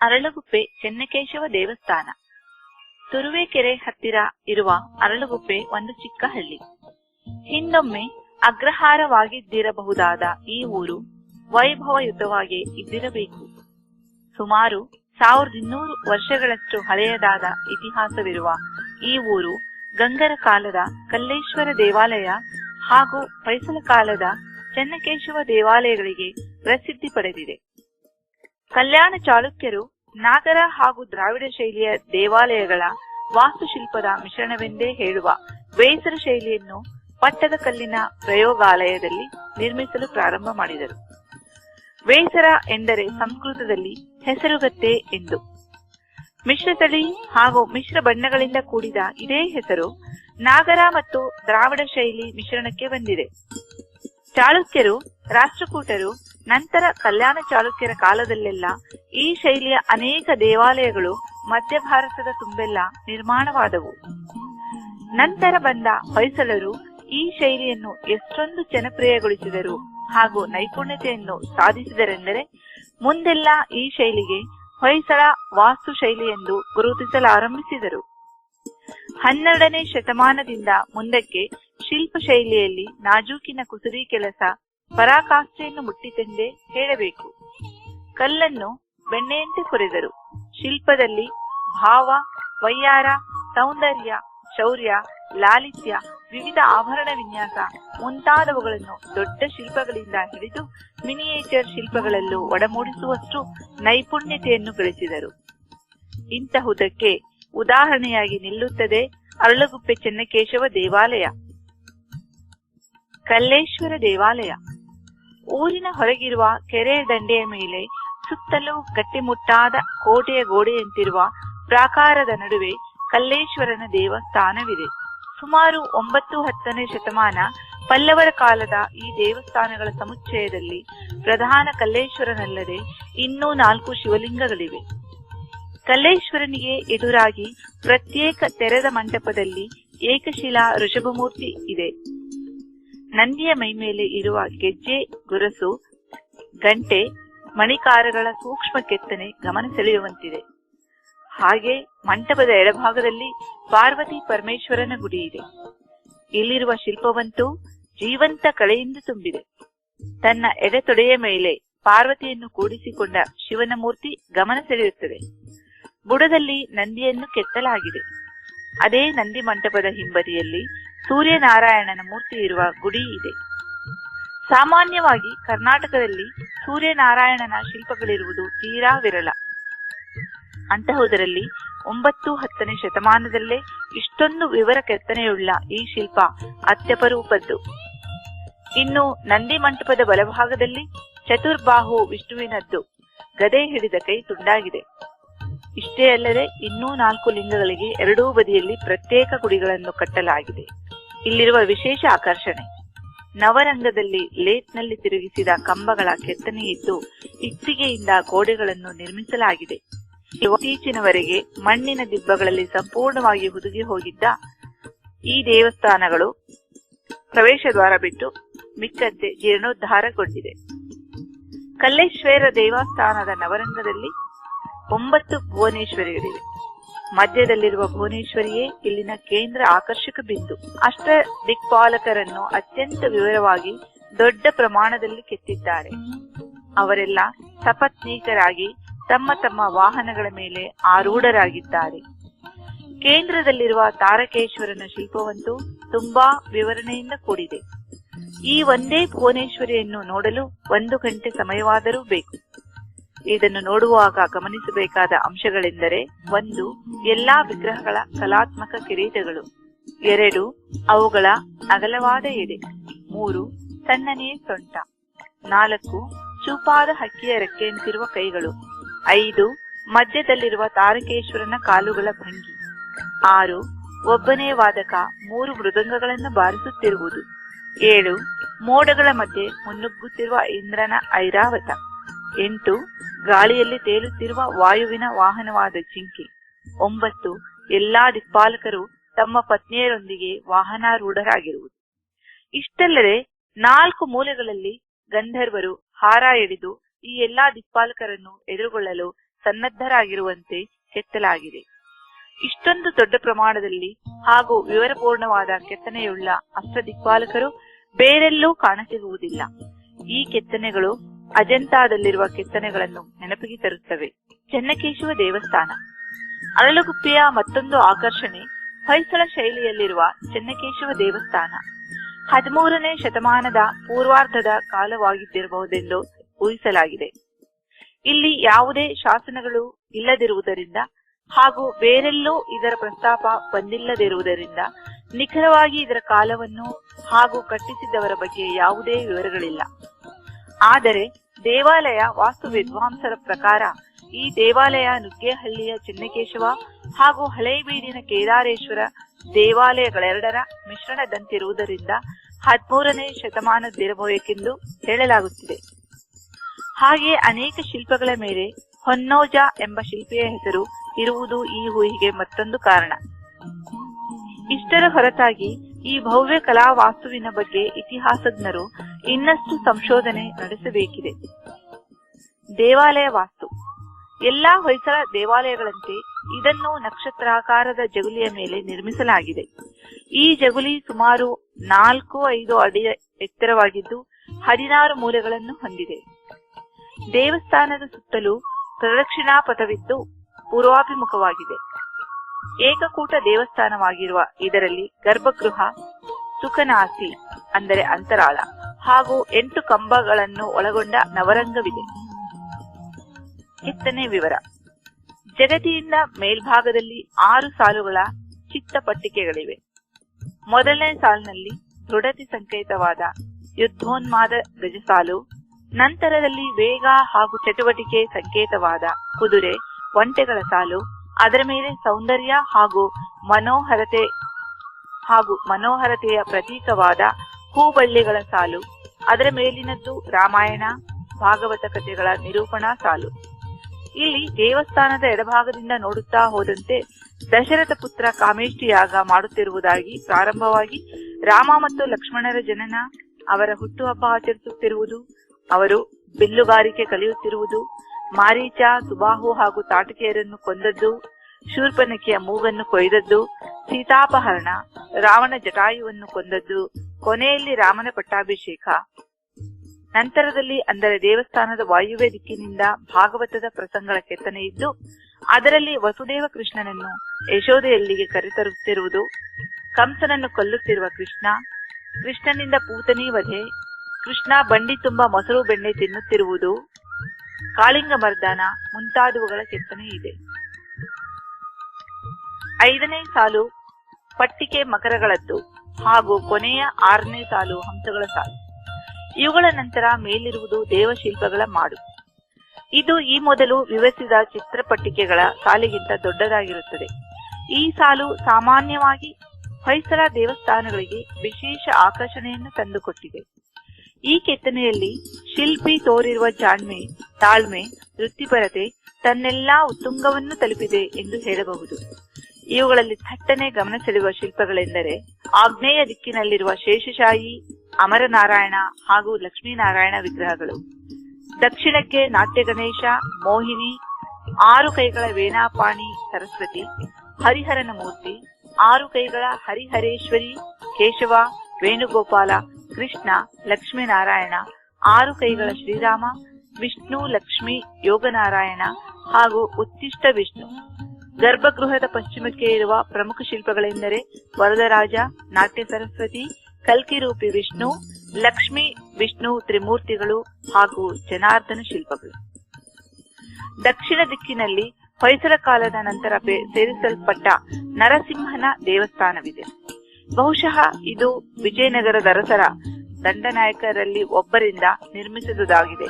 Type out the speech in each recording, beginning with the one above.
ಅರಳಗುಪ್ಪೆ ಚೆನ್ನಕೇಶವ ದೇವಸ್ಥಾನ. ತುರುವೇಕೆರೆ ಹತ್ತಿರ ಇರುವ ಅರಳಗುಪ್ಪೆ ಒಂದು ಚಿಕ್ಕ ಹಳ್ಳಿ. ಹಿಂದೊಮ್ಮೆ ಅಗ್ರಹಾರವಾಗಿದ್ದಿರಬಹುದಾದ ಈ ಊರು ವೈಭವಯುತವಾಗಿ ಇದ್ದಿರಬೇಕು. ಸುಮಾರು ಸಾವಿರದ ಇನ್ನೂರು ವರ್ಷಗಳಷ್ಟು ಹಳೆಯದಾದ ಇತಿಹಾಸವಿರುವ ಈ ಊರು ಗಂಗರ ಕಾಲದ ಕಲ್ಲೇಶ್ವರ ದೇವಾಲಯ ಹಾಗೂ ಹೊಯ್ಸಳ ಕಾಲದ ಚೆನ್ನಕೇಶವ ದೇವಾಲಯಗಳಿಗೆ ಪ್ರಸಿದ್ಧಿ ಪಡೆದಿದೆ. ಕಲ್ಯಾಣ ಚಾಲುಕ್ಯರು ನಾಗರ ಹಾಗೂ ದ್ರಾವಿಡ ಶೈಲಿಯ ದೇವಾಲಯಗಳ ವಾಸ್ತುಶಿಲ್ಪದ ಮಿಶ್ರಣವೆಂದೇ ಹೇಳುವ ಬೇಸರ ಶೈಲಿಯನ್ನು ಪಟ್ಟದಕಲ್ಲಿನ ಪ್ರಯೋಗಾಲಯದಲ್ಲಿ ನಿರ್ಮಿಸಲು ಪ್ರಾರಂಭ ಮಾಡಿದರು. ಬೇಸರ ಎಂದರೆ ಸಂಸ್ಕೃತದಲ್ಲಿ ಹೆಸರುಗತ್ತೆ ಎಂದು. ಮಿಶ್ರತಳಿ ಹಾಗೂ ಮಿಶ್ರ ಬಣ್ಣಗಳಿಂದ ಕೂಡಿದ ಇದೇ ಹೆಸರು ನಾಗರ ಮತ್ತು ದ್ರಾವಿಡ ಶೈಲಿ ಮಿಶ್ರಣಕ್ಕೆ ಬಂದಿದೆ. ಚಾಳುಕ್ಯರು ರಾಷ್ಟ್ರಕೂಟರು ನಂತರ ಕಲ್ಯಾಣ ಚಾಲುಕ್ಯರ ಕಾಲದಲ್ಲೆಲ್ಲ ಈ ಶೈಲಿಯ ಅನೇಕ ದೇವಾಲಯಗಳು ಮಧ್ಯ ಭಾರತದ ತುಂಬೆಲ್ಲ ನಿರ್ಮಾಣವಾದವು. ನಂತರ ಬಂದ ಹೊಯ್ಸಳರು ಈ ಶೈಲಿಯನ್ನು ಎಷ್ಟೊಂದು ಜನಪ್ರಿಯಗೊಳಿಸಿದರು ಹಾಗೂ ನೈಪುಣ್ಯತೆಯನ್ನು ಸಾಧಿಸಿದರೆಂದರೆ ಮುಂದೆಲ್ಲ ಈ ಶೈಲಿಗೆ ಹೊಯ್ಸಳ ವಾಸ್ತು ಶೈಲಿ ಎಂದು ಗುರುತಿಸಲಾರಂಭಿಸಿದರು. ಹನ್ನೆರಡನೇ ಶತಮಾನದಿಂದ ಮುಂದಕ್ಕೆ ಶಿಲ್ಪ ಶೈಲಿಯಲ್ಲಿ ನಾಜೂಕಿನ ಕುಸುರಿ ಕೆಲಸ ಪರಾಕಾಷ್ಠೆಯನ್ನು ಮುಟ್ಟಿತೆಂದೇ ಹೇಳಬೇಕು. ಕಲ್ಲನ್ನು ಬೆಣ್ಣೆಯಂತೆ ಕೊರೆದರು. ಶಿಲ್ಪದಲ್ಲಿ ಭಾವ, ವೈಯಾರ, ಸೌಂದರ್ಯ, ಶೌರ್ಯ, ಲಾಲಿತ್ಯ, ವಿವಿಧ ಆಭರಣ ವಿನ್ಯಾಸ ಮುಂತಾದವುಗಳನ್ನು ದೊಡ್ಡ ಶಿಲ್ಪಗಳಿಂದ ಹಿಡಿದು ಮಿನಿಯೇಚರ್ ಶಿಲ್ಪಗಳಲ್ಲೂ ಒಡಮೂಡಿಸುವಷ್ಟು ನೈಪುಣ್ಯತೆಯನ್ನು ಗಳಿಸಿದರು. ಇಂತಹುದಕ್ಕೆ ಉದಾಹರಣೆಯಾಗಿ ನಿಲ್ಲುತ್ತದೆ ಅರಳಗುಪ್ಪೆ ಚೆನ್ನಕೇಶವ ದೇವಾಲಯ. ಕಲ್ಲೇಶ್ವರ ದೇವಾಲಯ. ಊರಿನ ಹೊರಗಿರುವ ಕೆರೆ ದಂಡೆಯ ಮೇಲೆ ಸುತ್ತಲೂ ಗಟ್ಟಿಮುಟ್ಟಾದ ಕೋಟೆಯ ಗೋಡೆಯಂತಿರುವ ಪ್ರಾಕಾರದ ನಡುವೆ ಕಲ್ಲೇಶ್ವರನ ದೇವಸ್ಥಾನವಿದೆ. ಸುಮಾರು ಒಂಬತ್ತು ಹತ್ತನೇ ಶತಮಾನ ಪಲ್ಲವರ ಕಾಲದ ಈ ದೇವಸ್ಥಾನಗಳ ಸಮುಚ್ಚಯದಲ್ಲಿ ಪ್ರಧಾನ ಕಲ್ಲೇಶ್ವರನಲ್ಲದೆ ಇನ್ನೂ ನಾಲ್ಕು ಶಿವಲಿಂಗಗಳಿವೆ. ಕಲ್ಲೇಶ್ವರನಿಗೆ ಎದುರಾಗಿ ಪ್ರತ್ಯೇಕ ತೆರೆದ ಮಂಟಪದಲ್ಲಿ ಏಕಶಿಲಾ ಋಷಭಮೂರ್ತಿ ಇದೆ. ನಂದಿಯ ಮೈಮೇಲೆ ಇರುವ ಗೆಜ್ಜೆ, ಗುರಸು, ಗಂಟೆ, ಮಣಿಕಾರಗಳ ಸೂಕ್ಷ್ಮ ಕೆತ್ತನೆ ಗಮನ ಸೆಳೆಯುವಂತಿದೆ. ಹಾಗೆ ಮಂಟಪದ ಎಡಭಾಗದಲ್ಲಿ ಪಾರ್ವತಿ ಪರಮೇಶ್ವರನ ಗುಡಿ ಇದೆ. ಇಲ್ಲಿರುವ ಶಿಲ್ಪವಂತೂ ಜೀವಂತ ಕಳೆಯಿಂದ ತುಂಬಿದೆ. ತನ್ನ ಎಡೆತೊಡೆಯ ಮೇಲೆ ಪಾರ್ವತಿಯನ್ನು ಕೂಡಿಸಿಕೊಂಡ ಶಿವನ ಮೂರ್ತಿ ಗಮನ ಸೆಳೆಯುತ್ತದೆ. ಬುಡದಲ್ಲಿ ನಂದಿಯನ್ನು ಕೆತ್ತಲಾಗಿದೆ. ಅದೇ ನಂದಿ ಮಂಟಪದ ಹಿಂಬದಿಯಲ್ಲಿ ಸೂರ್ಯನಾರಾಯಣನ ಮೂರ್ತಿ ಇರುವ ಗುಡಿ ಇದೆ. ಸಾಮಾನ್ಯವಾಗಿ ಕರ್ನಾಟಕದಲ್ಲಿ ಸೂರ್ಯನಾರಾಯಣನ ಶಿಲ್ಪಗಳಿರುವುದು ತೀರಾ ವಿರಳ. ಅಂತಹುದರಲ್ಲಿ ಒಂಬತ್ತು ಹತ್ತನೇ ಶತಮಾನದಲ್ಲೇ ಇಷ್ಟೊಂದು ವಿವರ ಕೆತ್ತನೆಯುಳ್ಳ ಈ ಶಿಲ್ಪ ಅತ್ಯಪರೂಪದ್ದು. ಇನ್ನು ನಂದಿ ಮಂಟಪದ ಬಲಭಾಗದಲ್ಲಿ ಚತುರ್ಬಾಹು ವಿಷ್ಣುವಿನದ್ದು ಗದೆ ಹಿಡಿದ ಕೈ ತುಂಡಾಗಿದೆ. ಇಷ್ಟೇ ಅಲ್ಲದೆ ಇನ್ನೂ ನಾಲ್ಕು ಲಿಂಗಗಳಿಗೆ ಎರಡೂ ಬದಿಯಲ್ಲಿ ಪ್ರತ್ಯೇಕ ಗುಡಿಗಳನ್ನು ಕಟ್ಟಲಾಗಿದೆ. ಇಲ್ಲಿರುವ ವಿಶೇಷ ಆಕರ್ಷಣೆ. ನವರಂಗದಲ್ಲಿ ಲೇಟ್ನಲ್ಲಿ ತಿರುಗಿಸಿದ ಕಂಬಗಳ ಕೆತ್ತನೆ ಇದ್ದು ಇಟ್ಟಿಗೆಯಿಂದ ಗೋಡೆಗಳನ್ನು ನಿರ್ಮಿಸಲಾಗಿದೆ. ಇತ್ತೀಚಿನವರೆಗೆ ಮಣ್ಣಿನ ದಿಬ್ಬಗಳಲ್ಲಿ ಸಂಪೂರ್ಣವಾಗಿ ಹುದುಗಿ ಹೋಗಿದ್ದ ಈ ದೇವಸ್ಥಾನಗಳು ಪ್ರವೇಶ ದ್ವಾರ ಬಿಟ್ಟು ಮಿಕ್ಕಂತೆ ಜೀರ್ಣೋದ್ಧಾರಗೊಂಡಿದೆ. ಕಲ್ಲೇಶ್ವರ ದೇವಸ್ಥಾನದ ನವರಂಗದಲ್ಲಿ ಒಂಬತ್ತು ಭುವನೇಶ್ವರಿಗಳಿವೆ. ಮಧ್ಯದಲ್ಲಿರುವ ಭುವನೇಶ್ವರಿಯೇ ಇಲ್ಲಿನ ಕೇಂದ್ರ ಆಕರ್ಷಕ ಬಿಂದು. ಅಷ್ಟ ದಿಕ್ಪಾಲಕರನ್ನು ಅತ್ಯಂತ ವಿವರವಾಗಿ ದೊಡ್ಡ ಪ್ರಮಾಣದಲ್ಲಿ ಕೆತ್ತಿದ್ದಾರೆ. ಅವರೆಲ್ಲ ಸಪತ್ನೀಕರಾಗಿ ತಮ್ಮ ತಮ್ಮ ವಾಹನಗಳ ಮೇಲೆ ಆರೂಢರಾಗಿದ್ದಾರೆ. ಕೇಂದ್ರದಲ್ಲಿರುವ ತಾರಕೇಶ್ವರನ ಶಿಲ್ಪವಂತೂ ತುಂಬಾ ವಿವರಣೆಯಿಂದ ಕೂಡಿದೆ. ಈ ಒಂದೇ ಭುವನೇಶ್ವರಿಯನ್ನು ನೋಡಲು ಒಂದು ಗಂಟೆ ಸಮಯವಾದರೂ ಬೇಕು. ಇದನ್ನು ನೋಡುವಾಗ ಗಮನಿಸಬೇಕಾದ ಅಂಶಗಳೆಂದರೆ, ಒಂದು, ಎಲ್ಲಾ ವಿಗ್ರಹಗಳ ಕಲಾತ್ಮಕ ಕಿರೀಟಗಳು. ಎರಡು, ಅವುಗಳ ಅಗಲವಾದ ಎಡೆ. ಮೂರು ಸಣ್ಣನೆಯ ಸೊಂಟ. ನಾಲ್ಕು, ಚೂಪಾದ ಹಕ್ಕಿಯ ರೆಕ್ಕೆಯಂತಿರುವ ಕೈಗಳು. ಐದು, ಮಧ್ಯದಲ್ಲಿರುವ ತಾರಕೇಶ್ವರನ ಕಾಲುಗಳ ಭಂಗಿ. ಆರು, ಒಬ್ಬನೇ ವಾದಕ ಮೂರು ಮೃದಂಗಗಳನ್ನು ಬಾರಿಸುತ್ತಿರುವುದು. ಏಳು, ಮೋಡಗಳ ಮಧ್ಯೆ ಮುನ್ನುಗ್ಗುತ್ತಿರುವ ಇಂದ್ರನ ಐರಾವತ. ಎಂಟು ಗಾಳಿಯಲ್ಲಿ ತೇಲುತ್ತಿರುವ ವಾಯುವಿನ ವಾಹನವಾದ ಜಿಂಕೆ ಒಂಬತ್ತು, ಎಲ್ಲಾ ದಿಕ್ಪಾಲಕರು ತಮ್ಮ ಪತ್ನಿಯರೊಂದಿಗೆ ವಾಹನಾರೂಢರಾಗಿರುವುದು. ಇಷ್ಟಲ್ಲದೆ, ನಾಲ್ಕು ಮೂಲೆಗಳಲ್ಲಿ ಗಂಧರ್ವರು ಹಾರ ಹಿಡಿದು ಈ ಎಲ್ಲಾ ದಿಕ್ಪಾಲಕರನ್ನು ಎದುರುಗೊಳ್ಳಲು ಸನ್ನದ್ಧರಾಗಿರುವಂತೆ ಕೆತ್ತಲಾಗಿದೆ. ಇಷ್ಟೊಂದು ದೊಡ್ಡ ಪ್ರಮಾಣದಲ್ಲಿ ಹಾಗೂ ವಿವರಪೂರ್ಣವಾದ ಕೆತ್ತನೆಯುಳ್ಳ ಅಷ್ಟದಿಕ್ಪಾಲಕರು ಬೇರೆಲ್ಲೂ ಕಾಣಸಿಗುವುದಿಲ್ಲ. ಈ ಕೆತ್ತನೆಗಳು ಅಜಂತಾದಲ್ಲಿರುವ ಕೆತ್ತನೆಗಳನ್ನು ನೆನಪಿಗೆ ತರುತ್ತವೆ. ಚೆನ್ನಕೇಶವ ದೇವಸ್ಥಾನ. ಅರಳುಗುಪ್ಪೆಯ ಮತ್ತೊಂದು ಆಕರ್ಷಣೆ ಹೊಯ್ಸಳ ಶೈಲಿಯಲ್ಲಿರುವ ಚೆನ್ನಕೇಶವ ದೇವಸ್ಥಾನ. ಹದಿಮೂರನೇ ಶತಮಾನದ ಪೂರ್ವಾರ್ಧದ ಕಾಲವಾಗಿದ್ದಿರಬಹುದೆಂದು ಊಹಿಸಲಾಗಿದೆ. ಇಲ್ಲಿ ಯಾವುದೇ ಶಾಸನಗಳು ಇಲ್ಲದಿರುವುದರಿಂದ ಹಾಗೂ ಬೇರೆಲ್ಲೂ ಇದರ ಪ್ರಸ್ತಾಪ ಬಂದಿಲ್ಲದಿರುವುದರಿಂದ ನಿಖರವಾಗಿ ಇದರ ಕಾಲವನ್ನು ಹಾಗೂ ಕಟ್ಟಿಸಿದ್ದವರ ಬಗ್ಗೆ ಯಾವುದೇ ವಿವರಗಳಿಲ್ಲ. ಆದರೆ ದೇವಾಲಯ ವಾಸ್ತು ವಿದ್ವಾಂಸರ ಪ್ರಕಾರ ಈ ದೇವಾಲಯ ನುಗ್ಗೇಹಳ್ಳಿಯ ಚಿನ್ನಕೇಶವ ಹಾಗೂ ಹಳೇಬೀಡಿನ ಕೇದಾರೇಶ್ವರ ದೇವಾಲಯಗಳೆರಡರ ಮಿಶ್ರಣದಂತಿರುವುದರಿಂದ ಹದಿಮೂರನೇ ಶತಮಾನದಿರಬೇಕೆಂದು ಹೇಳಲಾಗುತ್ತಿದೆ. ಹಾಗೆ ಅನೇಕ ಶಿಲ್ಪಗಳ ಮೇಲೆ ಹೊನ್ನೋಜ ಎಂಬ ಶಿಲ್ಪಿಯ ಹೆಸರು ಇರುವುದು ಈ ಊಹಿಗೆ ಮತ್ತೊಂದು ಕಾರಣ. ಇಷ್ಟರ ಹೊರತಾಗಿ ಈ ಭವ್ಯ ಕಲಾ ವಾಸ್ತುವಿನ ಬಗ್ಗೆ ಇತಿಹಾಸಜ್ಞರು ಇನ್ನಷ್ಟು ಸಂಶೋಧನೆ ನಡೆಸಬೇಕಿದೆ. ದೇವಾಲಯ ವಾಸ್ತು ಎಲ್ಲಾ ಹೊಯ್ಸಳ ದೇವಾಲಯಗಳಂತೆ ಇದನ್ನು ನಕ್ಷತ್ರಾಕಾರದ ಜಗುಲಿಯ ಮೇಲೆ ನಿರ್ಮಿಸಲಾಗಿದೆ. ಈ ಜಗುಲಿ ಸುಮಾರು ನಾಲ್ಕು, ಐದು ಅಡಿ ಎತ್ತರವಾಗಿದ್ದು ಹದಿನಾರು ಮೂಲೆಗಳನ್ನು ಹೊಂದಿದೆ. ದೇವಸ್ಥಾನದ ಸುತ್ತಲೂ ಪ್ರದಕ್ಷಿಣಾ ಪಥವಿದ್ದು ಪೂರ್ವಾಭಿಮುಖವಾಗಿದೆ. ಏಕಕೂಟ ದೇವಸ್ಥಾನವಾಗಿರುವ ಇದರಲ್ಲಿ ಗರ್ಭಗೃಹ ಸುಖನಾಸಿ ಅಂದರೆ ಅಂತರಾಳ. ಹಾಗೂ ಎಂಟು ಕಂಬಗಳನ್ನು ಒಳಗೊಂಡ ನವರಂಗವಿದೆ. ಕೆತ್ತನೆ ವಿವರ. ಜಗತಿಯಿಂದ ಮೇಲ್ಭಾಗದಲ್ಲಿ ಆರು ಸಾಲುಗಳ ಚಿತ್ತಪಟ್ಟಿಕೆಗಳಿವೆ ಮೊದಲನೇ ಸಾಲಿನಲ್ಲಿ ದೃಢತೆ ಸಂಕೇತವಾದ ಯುದ್ಧೋನ್ಮಾದ ಗಜಸಾಲು ನಂತರದಲ್ಲಿ ವೇಗ ಹಾಗೂ ಚಟುವಟಿಕೆ ಸಂಕೇತವಾದ ಕುದುರೆ, ಒಂಟೆಗಳ ಸಾಲು, ಅದರ ಮೇಲೆ ಸೌಂದರ್ಯ ಹಾಗೂ ಮನೋಹರತೆ ಹಾಗೂ ಮನೋಹರತೆಯ ಪ್ರತೀಕವಾದ ಹೂಬಳ್ಳಿಗಳ ಸಾಲು, ಅದರ ಮೇಲಿನದ್ದು ರಾಮಾಯಣ, ಭಾಗವತ ಕಥೆಗಳ ನಿರೂಪಣಾ ಸಾಲು. ಇಲ್ಲಿ ದೇವಸ್ಥಾನದ ಎಡಭಾಗದಿಂದ ನೋಡುತ್ತಾ ಹೋದಂತೆ ದಶರಥ ಪುತ್ರ ಕಾಮೇಷ್ಟಿ ಯಾಗ ಮಾಡುತ್ತಿರುವುದಾಗಿ ಪ್ರಾರಂಭವಾಗಿ ರಾಮ ಮತ್ತು ಲಕ್ಷ್ಮಣರ ಜನನ, ಅವರ ಹುಟ್ಟುಹಬ್ಬ ಆಚರಿಸುತ್ತಿರುವುದು, ಅವರು ಬಿಲ್ಲುಗಾರಿಕೆ ಕಲಿಯುತ್ತಿರುವುದು, ಮಾರೀಚ, ಸುಬಾಹು ಹಾಗೂ ತಾಟಕೆಯರನ್ನು ಕೊಂದದ್ದು ಶೂರ್ಪನಕಿಯ ಮೂಗನ್ನು ಕೊಯ್ದದ್ದು, ಸೀತಾಪಹರಣ, ರಾವಣ ಜಟಾಯುವನ್ನು ಕೊಂದದ್ದು ಕೊನೆಯಲ್ಲಿ ರಾಮನ ಪಟ್ಟಾಭಿಷೇಕ. ನಂತರದಲ್ಲಿ ಅಂದರೆ ದೇವಸ್ಥಾನದ ವಾಯುವ್ಯ ದಿಕ್ಕಿನಿಂದ ಭಾಗವತದ ಪ್ರಸಂಗಗಳ ಕೆತ್ತನೆ ಇದ್ದು, ಅದರಲ್ಲಿ ವಸುದೇವ ಕೃಷ್ಣನನ್ನು ಯಶೋದೆಯಲ್ಲಿಗೆ ಕರೆತರುತ್ತಿರುವುದು, ಕಂಸನನ್ನು ಕೊಲ್ಲುತ್ತಿರುವ ಕೃಷ್ಣ, ಕೃಷ್ಣನಿಂದ ಪೂತನಿ ವಧೆ ಕೃಷ್ಣ ಬಂಡಿ ತುಂಬ ಮೊಸರು ಬೆಣ್ಣೆ ತಿನ್ನುತ್ತಿರುವುದು, ಕಾಳಿಂಗ ಮರ್ದಾನ ಮುಂತಾದವುಗಳ ಕೆತ್ತನೆ ಇದೆ. ಐದನೇ ಸಾಲು ಪಟ್ಟಿಕೆ ಮಕರಗಳದ್ದು. ಹಾಗೂ ಕೊನೆಯ ಆರನೇ ಸಾಲು ಹಂಸಗಳ ಸಾಲು. ಇವುಗಳ ನಂತರ ಮೇಲಿರುವುದು ದೇವಶಿಲ್ಪಗಳ ಮಾಡು. ಇದು ಈ ಮೊದಲು ವಿವರಿಸಿದ ಚಿತ್ರಪಟ್ಟಿಕೆಗಳ ಸಾಲಿಗಿಂತ ದೊಡ್ಡದಾಗಿರುತ್ತದೆ. ಈ ಸಾಲು ಸಾಮಾನ್ಯವಾಗಿ ಹೊಯ್ಸಳ ದೇವಸ್ಥಾನಗಳಿಗೆ ವಿಶೇಷ ಆಕರ್ಷಣೆಯನ್ನು ತಂದುಕೊಟ್ಟಿದೆ. ಈ ಕೆತ್ತನೆಯಲ್ಲಿ ಶಿಲ್ಪಿ ತೋರಿರುವ ಜಾಣ್ಮೆ, ತಾಳ್ಮೆ, ವೃತ್ತಿಪರತೆ ತನ್ನೆಲ್ಲಾ ಉತ್ತುಂಗವನ್ನು ತಲುಪಿದೆ ಎಂದು ಹೇಳಬಹುದು. ಇವುಗಳಲ್ಲಿ ಥಟ್ಟನೆ ಗಮನ ಸೆಳೆಯುವ ಶಿಲ್ಪಗಳೆಂದರೆ ಆಗ್ನೇಯ ದಿಕ್ಕಿನಲ್ಲಿರುವ ಶೇಷಶಾಹಿ ಅಮರನಾರಾಯಣ ಹಾಗೂ ಲಕ್ಷ್ಮೀನಾರಾಯಣ ವಿಗ್ರಹಗಳು. ದಕ್ಷಿಣಕ್ಕೆ ನಾಟ್ಯ ಗಣೇಶ ಮೋಹಿನಿ, ಆರು ಕೈಗಳ ವೇಣಾಪಾಣಿ, ಸರಸ್ವತಿ, ಹರಿಹರನ ಮೂರ್ತಿ, ಆರು ಕೈಗಳ ಹರಿಹರೇಶ್ವರಿ, ಕೇಶವ, ವೇಣುಗೋಪಾಲ, ಕೃಷ್ಣ, ಲಕ್ಷ್ಮೀನಾರಾಯಣ, ಆರು ಕೈಗಳ ಶ್ರೀರಾಮ, ವಿಷ್ಣು, ಲಕ್ಷ್ಮಿ, ಯೋಗನಾರಾಯಣ ಹಾಗೂ ಉತ್ತಿಷ್ಟ ವಿಷ್ಣು. ಗರ್ಭಗೃಹದ ಪಶ್ಚಿಮಕ್ಕೆ ಇರುವ ಪ್ರಮುಖ ಶಿಲ್ಪಗಳೆಂದರೆ ವರದರಾಜ ನಾಟ್ಯ ಸರಸ್ವತಿ ಕಲ್ಕಿರೂಪಿ ವಿಷ್ಣು, ಲಕ್ಷ್ಮಿ ವಿಷ್ಣು ತ್ರಿಮೂರ್ತಿಗಳು ಹಾಗೂ ಜನಾರ್ದನ ಶಿಲ್ಪಗಳು. ದಕ್ಷಿಣ ದಿಕ್ಕಿನಲ್ಲಿ ಹೊಯ್ಸಳ ಕಾಲದ ನಂತರ ಸೇರಿಸಲ್ಪಟ್ಟ ನರಸಿಂಹನ ದೇವಸ್ಥಾನವಿದೆ. ಬಹುಶಃ ಇದು ವಿಜಯನಗರದ ಅರಸರ ದಂಡನಾಯಕರಲ್ಲಿ ಒಬ್ಬರಿಂದ ನಿರ್ಮಿಸಿದುದಾಗಿದೆ.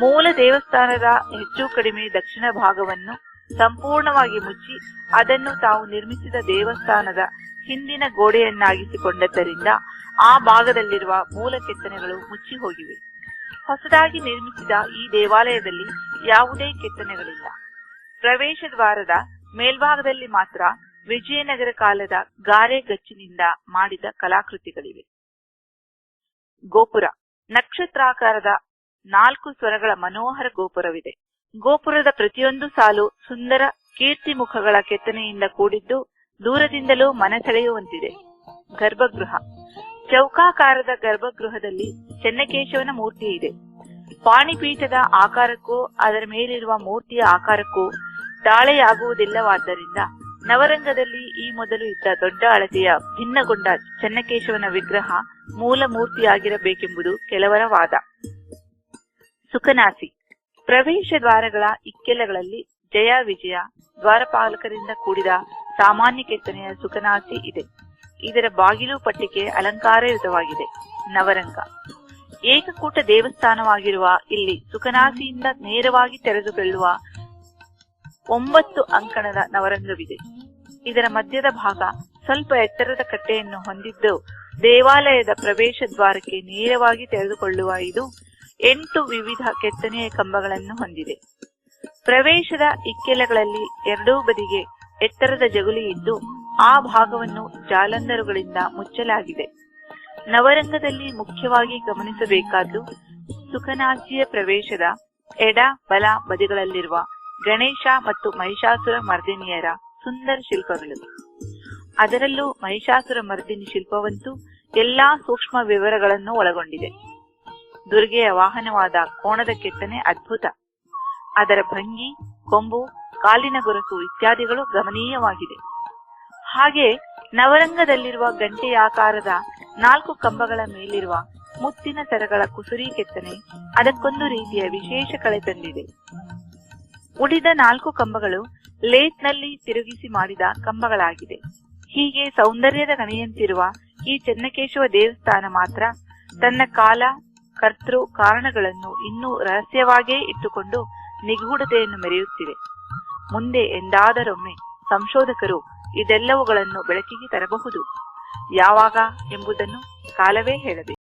ಮೂಲ ದೇವಸ್ಥಾನದ ಹೆಚ್ಚು ಕಡಿಮೆ ದಕ್ಷಿಣ ಭಾಗವನ್ನು ಸಂಪೂರ್ಣವಾಗಿ ಮುಚ್ಚಿ ಅದನ್ನು ತಾವು ನಿರ್ಮಿಸಿದ ದೇವಸ್ಥಾನದ ಹಿಂದಿನ ಗೋಡೆಯನ್ನಾಗಿಸಿಕೊಂಡದ್ದರಿಂದ ಆ ಭಾಗದಲ್ಲಿರುವ ಮೂಲ ಕೆತ್ತನೆಗಳು ಮುಚ್ಚಿ ಹೋಗಿವೆ. ಹೊಸದಾಗಿ ನಿರ್ಮಿಸಿದ ಈ ದೇವಾಲಯದಲ್ಲಿ ಯಾವುದೇ ಕೆತ್ತನೆಗಳಿಲ್ಲ. ಪ್ರವೇಶ ದ್ವಾರದ ಮೇಲ್ಭಾಗದಲ್ಲಿ ಮಾತ್ರ ವಿಜಯನಗರ ಕಾಲದ ಗಾರೆ ಗಚ್ಚಿನಿಂದ ಮಾಡಿದ ಕಲಾಕೃತಿಗಳಿವೆ. ಗೋಪುರ, ನಕ್ಷತ್ರಾಕಾರದ ನಾಲ್ಕು ಸ್ವರಗಳ ಮನೋಹರ ಗೋಪುರವಿದೆ. ಗೋಪುರದ ಪ್ರತಿಯೊಂದು ಸಾಲು ಸುಂದರ ಕೀರ್ತಿ ಮುಖಗಳ ಕೆತ್ತನೆಯಿಂದ ಕೂಡಿದ್ದು ದೂರದಿಂದಲೂ ಮನ ಸೆಳೆಯುವಂತಿದೆ ಗರ್ಭಗೃಹ. ಚೌಕಾಕಾರದ ಗರ್ಭಗೃಹದಲ್ಲಿ ಚೆನ್ನಕೇಶವನ ಮೂರ್ತಿ ಇದೆ. ಪಾಣಿಪೀಠದ ಆಕಾರಕ್ಕೂ ಅದರ ಮೇಲಿರುವ ಮೂರ್ತಿಯ ಆಕಾರಕ್ಕೂ ತಾಳೆಯಾಗುವುದಿಲ್ಲವಾದ್ದರಿಂದ ನವರಂಗದಲ್ಲಿ ಈ ಮೊದಲು ಇದ್ದ ದೊಡ್ಡ ಅಳತೆಯ ಭಿನ್ನಗೊಂಡ ಚೆನ್ನಕೇಶವನ ವಿಗ್ರಹ ಮೂಲ ಮೂರ್ತಿಯಾಗಿರಬೇಕೆಂಬುದು ಕೆಲವರ ವಾದ. ಸುಖನಾಸಿ. ಪ್ರವೇಶ ದ್ವಾರಗಳ ಇಕ್ಕೆಲಗಳಲ್ಲಿ ಜಯ ವಿಜಯ ದ್ವಾರಪಾಲಕರಿಂದ ಕೂಡಿದ ಸಾಮಾನ್ಯ ಕೆತ್ತನೆಯ ಸುಖನಾಸಿ ಇದೆ. ಇದರ ಬಾಗಿಲು ಪಟ್ಟಿಕೆ ಅಲಂಕಾರಯುತವಾಗಿದೆ. ನವರಂಗ. ಏಕಕೂಟ ದೇವಸ್ಥಾನವಾಗಿರುವ ಇಲ್ಲಿ ಸುಖನಾಸಿಯಿಂದ ನೇರವಾಗಿ ತೆರೆದುಕೊಳ್ಳುವ ಒಂಬತ್ತು ಅಂಕಣದ ನವರಂಗವಿದೆ. ಇದರ ಮಧ್ಯದ ಭಾಗ ಸ್ವಲ್ಪ ಎತ್ತರದ ಕಟ್ಟೆಯನ್ನು ಹೊಂದಿದ್ದು ದೇವಾಲಯದ ಪ್ರವೇಶ ದ್ವಾರಕ್ಕೆ ನೇರವಾಗಿ ತೆರೆದುಕೊಳ್ಳುವ ಇದು ಎಂಟು ವಿವಿಧ ಕೆತ್ತನೆಯ ಕಂಬಗಳನ್ನು ಹೊಂದಿದೆ. ಪ್ರವೇಶದ ಇಕ್ಕೆಲಗಳಲ್ಲಿ ಎರಡೂ ಬದಿಗೆ ಎತ್ತರದ ಜಗುಲಿ ಇದ್ದು, ಆ ಭಾಗವನ್ನು ಜಾಲಂಧರುಗಳಿಂದ ಮುಚ್ಚಲಾಗಿದೆ. ನವರಂಗದಲ್ಲಿ ಮುಖ್ಯವಾಗಿ ಗಮನಿಸಬೇಕಾದ್ದು ಸುಖನಾಚಿಯ ಪ್ರವೇಶದ ಎಡ ಬಲ ಬದಿಗಳಲ್ಲಿರುವ ಗಣೇಶ ಮತ್ತು ಮಹಿಷಾಸುರ ಮರ್ದಿನಿಯರ ಸುಂದರ ಶಿಲ್ಪಗಳು. ಅದರಲ್ಲೂ ಮಹಿಷಾಸುರ ಮರ್ದಿನಿ ಶಿಲ್ಪವಂತೂ ಎಲ್ಲಾ ಸೂಕ್ಷ್ಮ ವಿವರಗಳನ್ನು ಒಳಗೊಂಡಿದೆ. ದುರ್ಗೆಯ ವಾಹನವಾದ ಕೋಣದ ಕೆತ್ತನೆ ಅದ್ಭುತ. ಅದರ ಭಂಗಿ, ಕೊಂಬು, ಕಾಲಿನ ಗೊರಸು ಇತ್ಯಾದಿಗಳು ಗಮನೀಯವಾಗಿದೆ. ಹಾಗೆ ನವರಂಗದಲ್ಲಿರುವ ಗಂಟೆಯಾಕಾರದ ನಾಲ್ಕು ಕಂಬಗಳ ಮೇಲಿರುವ ಮುತ್ತಿನ ಸರಗಳ ಕುಸುರಿ ಕೆತ್ತನೆ ಅದಕ್ಕೊಂದು ರೀತಿಯ ವಿಶೇಷ ಕಳೆ ತಂದಿದೆ. ಉಳಿದ ನಾಲ್ಕು ಕಂಬಗಳು ಲೇತ್ನಲ್ಲಿ ತಿರುಗಿಸಿ ಮಾಡಿದ ಕಂಬಗಳಾಗಿದೆ. ಹೀಗೆ ಸೌಂದರ್ಯದ ಕಣೆಯಂತಿರುವ ಈ ಚೆನ್ನಕೇಶವ ದೇವಸ್ಥಾನ ಮಾತ್ರ ತನ್ನ ಕಾಲ ಕರ್ತೃ ಕಾರಣಗಳನ್ನು ಇನ್ನೂ ರಹಸ್ಯವಾಗಿಯೇ ಇಟ್ಟುಕೊಂಡು ನಿಗೂಢತೆಯನ್ನು ಮೆರೆಯುತ್ತಿವೆ. ಮುಂದೆ ಎಂದಾದರೊಮ್ಮೆ ಸಂಶೋಧಕರು ಇದೆಲ್ಲವುಗಳನ್ನು ಬೆಳಕಿಗೆ ತರಬಹುದು. ಯಾವಾಗ ಎಂಬುದನ್ನು ಕಾಲವೇ ಹೇಳಬೇಕು.